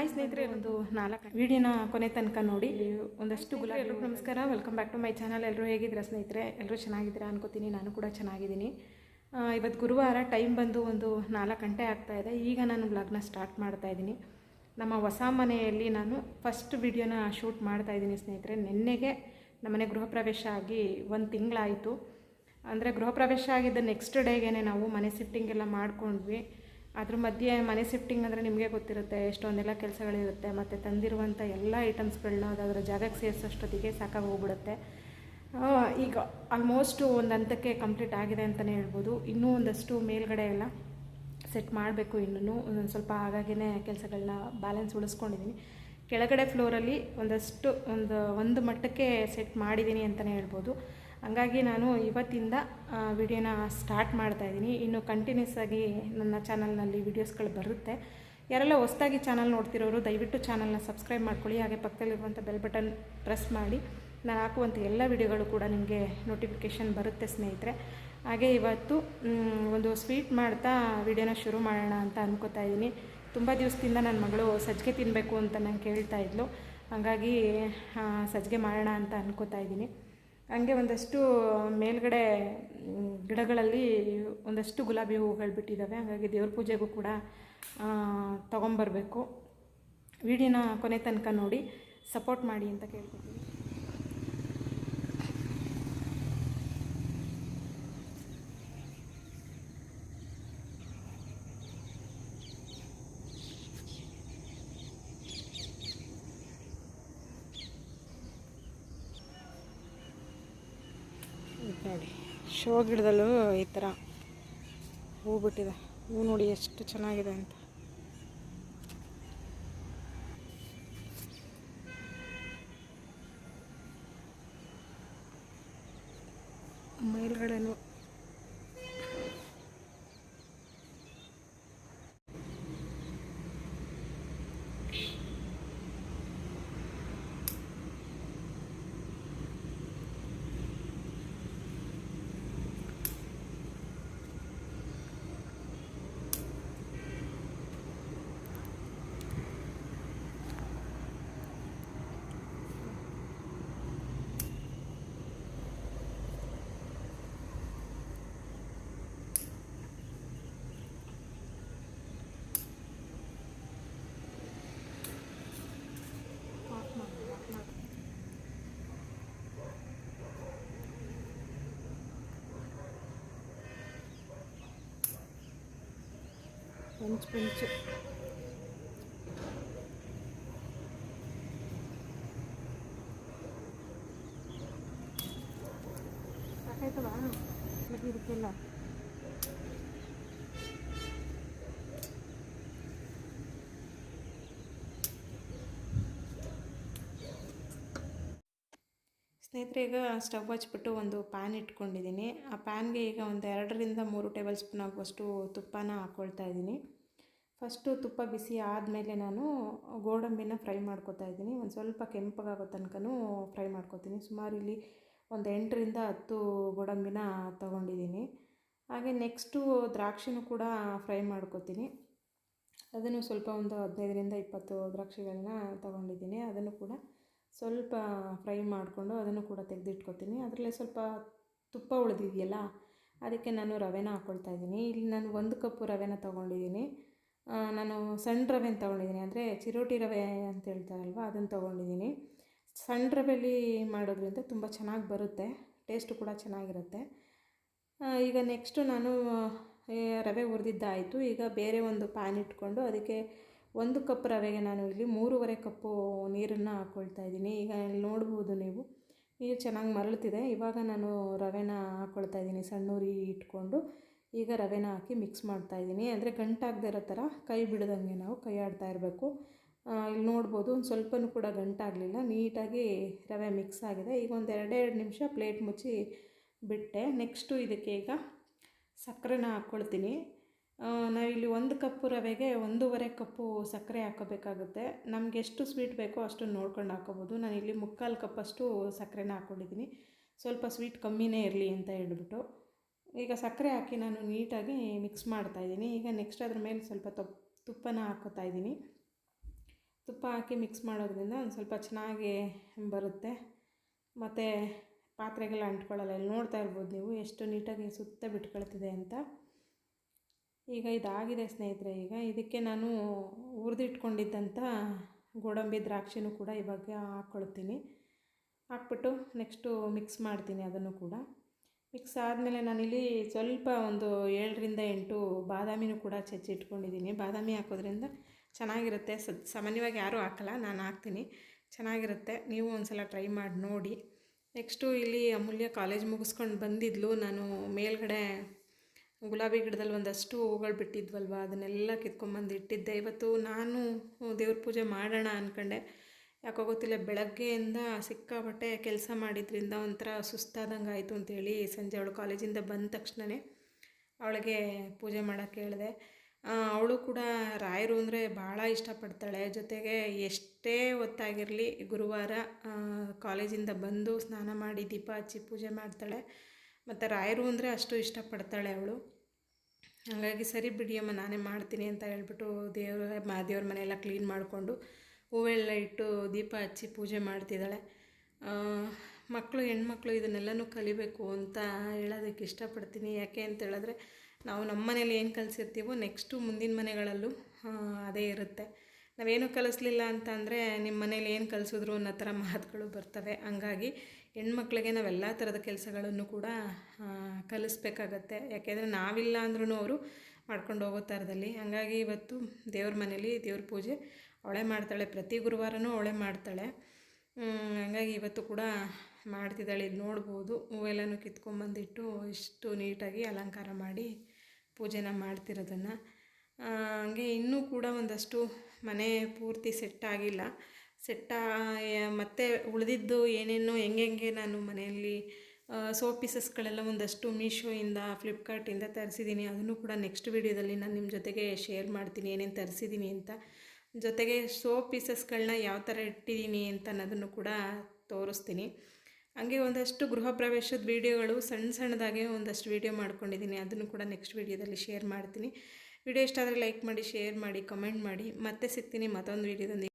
Hi ಸ್ನೇಹಿತರೆ ಒಂದು ನಾಲ್ಕು ವಿಡಿಯೋನ ಕೊನೆ ತನಕ ನೋಡಿ. ಒಂದಷ್ಟು ಗುಲಾಬಿ ಎಲ್ಲರೂ ನಮಸ್ಕಾರ. Welcome back to my channel ಎಲ್ಲರೂ ಹೇಗಿದ್ದೀರಾ ಸ್ನೇಹಿತರೆ? ಎಲ್ಲರೂ ಚೆನ್ನಾಗಿದ್ದೀರಾ ಅನ್ಕೋತೀನಿ. ನಾನು ಕೂಡ ಚೆನ್ನಾಗಿದ್ದೀನಿ. ಇವತ್ತು ಗುರುವಾರ ಟೈಮ್ ಬಂದು ಒಂದು ನಾಲ್ಕು ಗಂಟೆ ಆಗ್ತಾ ಇದೆ. ಈಗ ನಾನು ಬ್ಲಾಗ್ನ ಸ್ಟಾರ್ಟ್ ಮಾಡ್ತಾ ಇದ್ದೀನಿ. ನಮ್ಮ ಹೊಸ ಮನೆಯಲ್ಲಿ ನಾನು ಫಸ್ಟ್ ವಿಡಿಯೋನ ಶೂಟ್ ಮಾಡ್ತಾ ಇದ್ದೀನಿ ಸ್ನೇಹಿತರೆ. ನಿನ್ನೆಗೆ ನಮ್ಮನೆ ಗೃಹ ಪ್ರವೇಶ ಆಗಿ ಒಂದು ತಿಂಗಳಾಯಿತು. ಅಂದರೆ ಗೃಹ ಪ್ರವೇಶ ಆಗಿದ್ದ ನೆಕ್ಸ್ಟ್ ಡೇಗೇ ನಾವು ಮನೆ ಸಿಟ್ಟಿಂಗ್ ಎಲ್ಲ ಮಾಡ್ಕೊಂಡ್ವಿ. ಅದ್ರ ಮಧ್ಯೆ ಮನೆ ಶಿಫ್ಟಿಂಗ್ ಅಂದರೆ ನಿಮಗೆ ಗೊತ್ತಿರುತ್ತೆ, ಎಷ್ಟೊಂದೆಲ್ಲ ಕೆಲಸಗಳಿರುತ್ತೆ, ಮತ್ತು ತಂದಿರುವಂಥ ಎಲ್ಲ ಐಟಮ್ಸ್ಗಳನ್ನ ಅದರ ಜಾಗಕ್ಕೆ ಸೇರಿಸೋಷ್ಟೊತ್ತಿಗೆ ಸಾಕಾಗಿ ಹೋಗ್ಬಿಡುತ್ತೆ. ಈಗ ಆಲ್ಮೋಸ್ಟು ಒಂದು ಹಂತಕ್ಕೆ ಕಂಪ್ಲೀಟ್ ಆಗಿದೆ ಅಂತಲೇ ಹೇಳ್ಬೋದು. ಇನ್ನೂ ಒಂದಷ್ಟು ಮೇಲ್ಗಡೆ ಎಲ್ಲ ಸೆಟ್ ಮಾಡಬೇಕು ಇನ್ನೂ. ಒಂದೊಂದು ಸ್ವಲ್ಪ ಹಾಗಾಗಿನೇ ಕೆಲಸಗಳನ್ನ ಬ್ಯಾಲೆನ್ಸ್ ಉಳಿಸ್ಕೊಂಡಿದ್ದೀನಿ ಕೆಳಗಡೆ ಫ್ಲೋರಲ್ಲಿ ಒಂದಷ್ಟು, ಒಂದು ಒಂದು ಮಟ್ಟಕ್ಕೆ ಸೆಟ್ ಮಾಡಿದ್ದೀನಿ ಅಂತಲೇ ಹೇಳ್ಬೋದು. ಹಂಗಾಗಿ ನಾನು ಇವತ್ತಿಂದ ವಿಡಿಯೋನ ಸ್ಟಾರ್ಟ್ ಮಾಡ್ತಾ ಇದ್ದೀನಿ. ಇನ್ನು ಕಂಟಿನ್ಯೂಸ್ ಆಗಿ ನನ್ನ ಚಾನಲ್ನಲ್ಲಿ ವಿಡಿಯೋಸ್ಗಳು ಬರುತ್ತೆ. ಯಾರೆಲ್ಲ ಹೊಸದಾಗಿ ಚಾನಲ್ ನೋಡ್ತಿರೋರು, ದಯವಿಟ್ಟು ಚಾನಲ್ನ ಸಬ್ಸ್ಕ್ರೈಬ್ ಮಾಡ್ಕೊಳ್ಳಿ. ಹಾಗೆ ಪಕ್ಕದಲ್ಲಿರುವಂಥ ಬೆಲ್ ಬಟನ್ ಪ್ರೆಸ್ ಮಾಡಿ. ನಾನು ಹಾಕುವಂಥ ಎಲ್ಲ ವಿಡಿಯೋಗಳು ಕೂಡ ನಿಮಗೆ ನೋಟಿಫಿಕೇಷನ್ ಬರುತ್ತೆ, ಸ್ನೇಹಿತರೆ. ಹಾಗೆ ಇವತ್ತು ಒಂದು ಸ್ವೀಟ್ ಮಾಡ್ತಾ ವಿಡಿಯೋನ ಶುರು ಮಾಡೋಣ ಅಂತ ಅಂದ್ಕೋತಾ ಇದ್ದೀನಿ. ತುಂಬ ದಿವಸದಿಂದ ನನ್ನ ಮಗಳು ಸಜ್ಜಿಗೆ ತಿನ್ನಬೇಕು ಅಂತ ನಂಗೆ ಕೇಳ್ತಾ ಇದ್ಲು. ಹಾಗಾಗಿ ಸಜ್ಜಿಗೆ ಮಾಡೋಣ ಅಂತ ಅಂದ್ಕೋತಾ ಇದ್ದೀನಿ. ಹಂಗೆ ಒಂದಷ್ಟು ಮೇಲ್ಗಡೆ ಗಿಡಗಳಲ್ಲಿ ಒಂದಷ್ಟು ಗುಲಾಬಿ ಹೂಗಳು ಬಿಟ್ಟಿದ್ದಾವೆ ಹಾಗಾಗಿ ದೇವ್ರ ಪೂಜೆಗೂ ಕೂಡ ತೊಗೊಂಬರ್ಬೇಕು. ವಿಡಿಯೋನ ಕೊನೆ ತನಕ ನೋಡಿ, ಸಪೋರ್ಟ್ ಮಾಡಿ ಅಂತ ಕೇಳ್ಕೊತೀನಿ. ನೋಡಿ ಶೋ ಗಿಡದಲ್ಲೂ ಈ ಥರ ಹೂ ಬಿಟ್ಟಿದೆ. ಹೂ ನೋಡಿ ಎಷ್ಟು ಚೆನ್ನಾಗಿದೆ ಅಂತ. ಮೇಲ್ಗಡೆನೂ పంచు పంచు అయితే బాగా ఇరుకెళ్ళాలి ಸ್ನೇಹಿತರೆ, ಈಗ ಸ್ಟವ್ ಹಚ್ಬಿಟ್ಟು ಒಂದು ಪ್ಯಾನ್ ಇಟ್ಕೊಂಡಿದ್ದೀನಿ. ಆ ಪ್ಯಾನ್ಗೆ ಈಗ ಒಂದು ಎರಡರಿಂದ ಮೂರು ಟೇಬಲ್ ಸ್ಪೂನ್ ಆಗುವಷ್ಟು ತುಪ್ಪನ ಹಾಕ್ಕೊಳ್ತಾ ಇದ್ದೀನಿ. ಫಸ್ಟು ತುಪ್ಪ ಬಿಸಿ ಆದಮೇಲೆ ನಾನು ಗೋಡಂಬಿನ ಫ್ರೈ ಮಾಡ್ಕೋತಾ ಇದ್ದೀನಿ. ಒಂದು ಸ್ವಲ್ಪ ಕೆಂಪಗಾಗೋ ತನಕನೂ ಫ್ರೈ ಮಾಡ್ಕೊತೀನಿ. ಸುಮಾರು ಇಲ್ಲಿ ಒಂದು ಎಂಟರಿಂದ ಹತ್ತು ಗೋಡಂಬಿನ ತೊಗೊಂಡಿದ್ದೀನಿ. ಹಾಗೆ ನೆಕ್ಸ್ಟು ದ್ರಾಕ್ಷಿನೂ ಕೂಡ ಫ್ರೈ ಮಾಡ್ಕೊತೀನಿ. ಅದನ್ನು ಸ್ವಲ್ಪ ಒಂದು ಹದಿನೈದರಿಂದ ಇಪ್ಪತ್ತು ದ್ರಾಕ್ಷಿಗಳನ್ನ ತೊಗೊಂಡಿದ್ದೀನಿ. ಅದನ್ನು ಕೂಡ ಸ್ವಲ್ಪ ಫ್ರೈ ಮಾಡಿಕೊಂಡು ಅದನ್ನು ಕೂಡ ತೆಗೆದಿಟ್ಕೊತೀನಿ. ಅದರಲ್ಲೇ ಸ್ವಲ್ಪ ತುಪ್ಪ ಉಳಿದಿದೆಯಲ್ಲ, ಅದಕ್ಕೆ ನಾನು ರವೆನ ಹಾಕ್ಕೊಳ್ತಾ ಇದ್ದೀನಿ. ಇಲ್ಲಿ ನಾನು ಒಂದು ಕಪ್ಪು ರವೆನ ತೊಗೊಂಡಿದ್ದೀನಿ. ನಾನು ಸಣ್ಣ ರವೆನ ತೊಗೊಂಡಿದ್ದೀನಿ. ಅಂದರೆ ಚಿರೋಟಿ ರವೆ ಅಂತ ಹೇಳ್ತಾರಲ್ವ, ಅದನ್ನು ತೊಗೊಂಡಿದ್ದೀನಿ. ಸಣ್ಣ ರವೆಲಿ ಮಾಡೋದ್ರಿಂದ ತುಂಬ ಚೆನ್ನಾಗಿ ಬರುತ್ತೆ, ಟೇಸ್ಟು ಕೂಡ ಚೆನ್ನಾಗಿರುತ್ತೆ. ಈಗ ನೆಕ್ಸ್ಟು ನಾನು ರವೆ ಹುರಿದಿದ್ದಾಯಿತು. ಈಗ ಬೇರೆ ಒಂದು ಪ್ಯಾನ್ ಇಟ್ಕೊಂಡು ಅದಕ್ಕೆ ಒಂದು ಕಪ್ ರವೆಗೆ ನಾನು ಇಲ್ಲಿ ಮೂರುವರೆ ಕಪ್ಪು ನೀರನ್ನು ಹಾಕ್ಕೊಳ್ತಾ ಇದ್ದೀನಿ. ಈಗ ಇಲ್ಲಿ ನೋಡ್ಬೋದು ನೀವು. ನೀರು ಚೆನ್ನಾಗಿ ಮರಳ್ತಿದೆ. ಇವಾಗ ನಾನು ರವೆನ ಹಾಕ್ಕೊಳ್ತಾ ಇದ್ದೀನಿ. ಸಣ್ಣ ಉರಿ ಇಟ್ಕೊಂಡು ಈಗ ರವೆನ ಹಾಕಿ ಮಿಕ್ಸ್ ಮಾಡ್ತಾ ಇದ್ದೀನಿ. ಅಂದರೆ ಗಂಟಾಗದೇ ಇರೋ ಥರ ಕೈ ಬಿಡದಂಗೆ ನಾವು ಕೈ ಆಡ್ತಾ ಇರಬೇಕು. ಇಲ್ಲಿ ನೋಡ್ಬೋದು ಒಂದು ಸ್ವಲ್ಪನೂ ಕೂಡ ಗಂಟಾಗಲಿಲ್ಲ. ನೀಟಾಗಿ ರವೆ ಮಿಕ್ಸ್ ಆಗಿದೆ. ಈಗ ಒಂದು ಎರಡೆರಡು ನಿಮಿಷ ಪ್ಲೇಟ್ ಮುಚ್ಚಿ ಬಿಟ್ಟೆ. ನೆಕ್ಸ್ಟು ಇದಕ್ಕೆ ಈಗ ಸಕ್ಕರೆನ ಹಾಕ್ಕೊಳ್ತೀನಿ ನಾವಿಲ್ಲಿ ಒಂದು ಕಪ್ಪು ರವೆಗೆ ಒಂದೂವರೆ ಕಪ್ಪು ಸಕ್ಕರೆ ಹಾಕೋಬೇಕಾಗುತ್ತೆ. ನಮ್ಗೆ ಎಷ್ಟು ಸ್ವೀಟ್ ಬೇಕೋ ಅಷ್ಟು ನೋಡ್ಕೊಂಡು ಹಾಕೋಬೋದು. ಇಲ್ಲಿ ಮುಕ್ಕಾಲು ಕಪ್ಪಷ್ಟು ಸಕ್ಕರೆನ ಹಾಕ್ಕೊಂಡಿದ್ದೀನಿ ಸ್ವಲ್ಪ ಸ್ವೀಟ್ ಕಮ್ಮಿನೇ ಇರಲಿ ಅಂತ ಹೇಳ್ಬಿಟ್ಟು. ಈಗ ಸಕ್ಕರೆ ಹಾಕಿ ನಾನು ನೀಟಾಗಿ ಮಿಕ್ಸ್ ಮಾಡ್ತಾಯಿದ್ದೀನಿ ಈಗ ನೆಕ್ಸ್ಟ್ ಅದ್ರ ಮೇಲೆ ಸ್ವಲ್ಪ ತೊಪ್, ತುಪ್ಪನ ಹಾಕೋತಾ ಇದ್ದೀನಿ. ತುಪ್ಪ ಹಾಕಿ ಮಿಕ್ಸ್ ಮಾಡೋದ್ರಿಂದ ಒಂದು ಸ್ವಲ್ಪ ಚೆನ್ನಾಗಿ ಬರುತ್ತೆ. ಮತ್ತು ಪಾತ್ರೆಗೆಲ್ಲ ಅಂಟ್ಕೊಳ್ಳಲ್ಲ. ಇಲ್ಲಿ ನೋಡ್ತಾ ಇರ್ಬೋದು ನೀವು ಎಷ್ಟು ನೀಟಾಗಿ ಸುತ್ತ ಬಿಟ್ಕೊಳ್ತಿದೆ ಅಂತ. ಈಗ ಇದಾಗಿದೆ ಸ್ನೇಹಿತರೆ, ಈಗ ಇದಕ್ಕೆ ನಾನು ಹುರಿದಿಟ್ಕೊಂಡಿದ್ದಂಥ ಗೋಡಂಬಿ ದ್ರಾಕ್ಷಿನೂ ಕೂಡ ಇವಾಗ ಹಾಕ್ಕೊಳ್ತೀನಿ. ಹಾಕ್ಬಿಟ್ಟು ನೆಕ್ಸ್ಟು ಮಿಕ್ಸ್ ಮಾಡ್ತೀನಿ ಅದನ್ನು ಕೂಡ. ಮಿಕ್ಸ್ ಆದಮೇಲೆ ನಾನಿಲ್ಲಿ ಸ್ವಲ್ಪ ಒಂದು ಏಳರಿಂದ ಎಂಟು ಬಾದಾಮಿನೂ ಕೂಡ ಇಟ್ಕೊಂಡಿದ್ದೀನಿ ಬಾದಾಮಿ ಹಾಕೋದ್ರಿಂದ ಚೆನ್ನಾಗಿರುತ್ತೆ. ಸ, ಸಾಮಾನ್ಯವಾಗಿ ಯಾರೂ ಹಾಕಲ್ಲ, ನಾನು ಹಾಕ್ತೀನಿ. ಚೆನ್ನಾಗಿರುತ್ತೆ. ನೀವು ಒಂದು ಸಲ ಟ್ರೈ ಮಾಡಿ ನೋಡಿ. ನೆಕ್ಸ್ಟು ಇಲ್ಲಿ ಅಮೂಲ್ಯ ಕಾಲೇಜ್ ಮುಗಿಸ್ಕೊಂಡು ಬಂದಿದ್ಲು. ನಾನು ಮೇಲ್ಗಡೆ ಗುಲಾಬಿ ಗಿಡದಲ್ಲಿ ಒಂದಷ್ಟು ಹೂಗಳು ಬಿಟ್ಟಿದ್ವಲ್ವ? ಅದನ್ನೆಲ್ಲ ಕಿತ್ಕೊಂಬಂದು ಇಟ್ಟಿದ್ದೆ. ಇವತ್ತು ನಾನು ದೇವ್ರ ಪೂಜೆ ಮಾಡೋಣ ಅಂದ್ಕೊಂಡೆ ಯಾಕೋ ಗೊತ್ತಿಲ್ಲ, ಬೆಳಗ್ಗೆಯಿಂದ ಸಿಕ್ಕಾಪಟ್ಟೆ ಕೆಲಸ ಮಾಡಿದ್ರಿಂದ ಒಂಥರ ಸುಸ್ತಾದಂಗೆ ಆಯಿತು ಅಂತೇಳಿ ಸಂಜೆ ಅವಳು ಕಾಲೇಜಿಂದ ಬಂದ ತಕ್ಷಣವೇ ಅವಳಿಗೆ ಪೂಜೆ ಮಾಡೋಕ್ಕೆ ಹೇಳಿದೆ. ಅವಳು ಕೂಡ ರಾಯರು ಅಂದರೆ ಭಾಳ ಇಷ್ಟಪಡ್ತಾಳೆ. ಜೊತೆಗೆ ಎಷ್ಟೇ ಹೊತ್ತಾಗಿರಲಿ ಗುರುವಾರ ಕಾಲೇಜಿಂದ ಬಂದು ಸ್ನಾನ ಮಾಡಿ ದೀಪ ಹಚ್ಚಿ ಪೂಜೆ ಮಾಡ್ತಾಳೆ. ಮತ್ತು ರಾಯರು ಅಂದರೆ ಅಷ್ಟು ಇಷ್ಟಪಡ್ತಾಳೆ ಅವಳು. ಹಾಗಾಗಿ ಸರಿ ಬಿಡಿಯಮ್ಮ ನಾನೇ ಮಾಡ್ತೀನಿ ಅಂತ ಹೇಳ್ಬಿಟ್ಟು ದೇವ್ರ ದೇವ್ರ ಮನೆಯೆಲ್ಲ ಕ್ಲೀನ್ ಮಾಡಿಕೊಂಡು ಹೂವೆಲ್ಲ ಇಟ್ಟು ದೀಪ ಹಚ್ಚಿ ಪೂಜೆ ಮಾಡ್ತಿದ್ದಾಳೆ. ಮಕ್ಕಳು ಹೆಣ್ಮಕ್ಳು ಇದನ್ನೆಲ್ಲನೂ ಕಲಿಬೇಕು ಅಂತ ಹೇಳೋದಕ್ಕೆ ಇಷ್ಟಪಡ್ತೀನಿ. ಯಾಕೆ ಅಂತ ಹೇಳಿದ್ರೆ ನಾವು ನಮ್ಮ ಮನೇಲಿ ಏನು ಕಲಿಸಿರ್ತೀವೋ ನೆಕ್ಸ್ಟು ಮುಂದಿನ ಮನೆಗಳಲ್ಲೂ ಅದೇ ಇರುತ್ತೆ. ನಾವೇನು ಕಲಿಸ್ಲಿಲ್ಲ ಅಂತ ಅಂದರೆ ನಿಮ್ಮ ಮನೇಲಿ ಏನು ಕಲಿಸಿದ್ರು ಅನ್ನೋ ಥರ ಮಾತುಗಳು ಬರ್ತವೆ. ಹಂಗಾಗಿ ಹೆಣ್ಮಕ್ಳಿಗೆ ನಾವೆಲ್ಲ ಥರದ ಕೆಲಸಗಳನ್ನು ಕೂಡ ಕಲಿಸ್ಬೇಕಾಗತ್ತೆ. ಯಾಕೆಂದರೆ ನಾವಿಲ್ಲ ಅಂದ್ರೂ ಅವರು ಮಾಡ್ಕೊಂಡು ಹೋಗೋ ಥರದಲ್ಲಿ. ಹಾಗಾಗಿ ಇವತ್ತು ದೇವ್ರ ಮನೇಲಿ ದೇವ್ರ ಪೂಜೆ ಅವಳೇ ಮಾಡ್ತಾಳೆ. ಪ್ರತಿ ಗುರುವಾರನೂ ಅವಳೇ ಮಾಡ್ತಾಳೆ. ಹಂಗಾಗಿ ಇವತ್ತು ಕೂಡ ಮಾಡ್ತಿದ್ದಾಳೆ. ಇದು ನೋಡ್ಬೋದು. ಹೂವೆಲ್ಲನೂ ಕಿತ್ಕೊಂಬಂದಿಟ್ಟು ಇಷ್ಟು ನೀಟಾಗಿ ಅಲಂಕಾರ ಮಾಡಿ ಪೂಜೆನ ಮಾಡ್ತಿರೋದನ್ನು. ಹಾಗೆ ಇನ್ನೂ ಕೂಡ ಒಂದಷ್ಟು ಮನೆ ಪೂರ್ತಿ ಸೆಟ್ ಆಗಿಲ್ಲ. ಸೆಟ್ಟ ಮತ್ತು ಉಳಿದಿದ್ದು ಏನೇನೋ ಹೆಂಗೆ ನಾನು ಮನೆಯಲ್ಲಿ ಸೋಪ್ ಪೀಸಸ್ಗಳೆಲ್ಲ ಒಂದಷ್ಟು ಮೀಶೋಯಿಂದ ಫ್ಲಿಪ್ಕಾರ್ಟಿಂದ ತರಿಸಿದ್ದೀನಿ. ಅದನ್ನು ಕೂಡ ನೆಕ್ಸ್ಟ್ ವೀಡಿಯೋದಲ್ಲಿ ನಾನು ನಿಮ್ಮ ಜೊತೆಗೆ ಶೇರ್ ಮಾಡ್ತೀನಿ, ಏನೇನು ತರಿಸಿದ್ದೀನಿ ಅಂತ. ಜೊತೆಗೆ ಸೋಪ್ ಪೀಸಸ್ಗಳನ್ನ ಯಾವ ಥರ ಇಟ್ಟಿದ್ದೀನಿ ಅಂತ ಅನ್ನೋದನ್ನು ಕೂಡ ತೋರಿಸ್ತೀನಿ. ಹಾಗೆ ಒಂದಷ್ಟು ಗೃಹ ಪ್ರವೇಶದ ವೀಡಿಯೋಗಳು ಸಣ್ಣ ಸಣ್ಣದಾಗೆ ಒಂದಷ್ಟು ವೀಡಿಯೋ ಮಾಡ್ಕೊಂಡಿದ್ದೀನಿ ಅದನ್ನು ಕೂಡ ನೆಕ್ಸ್ಟ್ ವೀಡಿಯೋದಲ್ಲಿ ಶೇರ್ ಮಾಡ್ತೀನಿ. ವಿಡಿಯೋ ಇಷ್ಟ ಆದರೆ ಲೈಕ್ ಮಾಡಿ ಶೇರ್ ಮಾಡಿ ಕಮೆಂಟ್ ಮಾಡಿ. ಮತ್ತೆ ಸಿಗ್ತೀನಿ ಮತ್ತೊಂದು ವೀಡಿಯೋದೊಂದಿಗೆ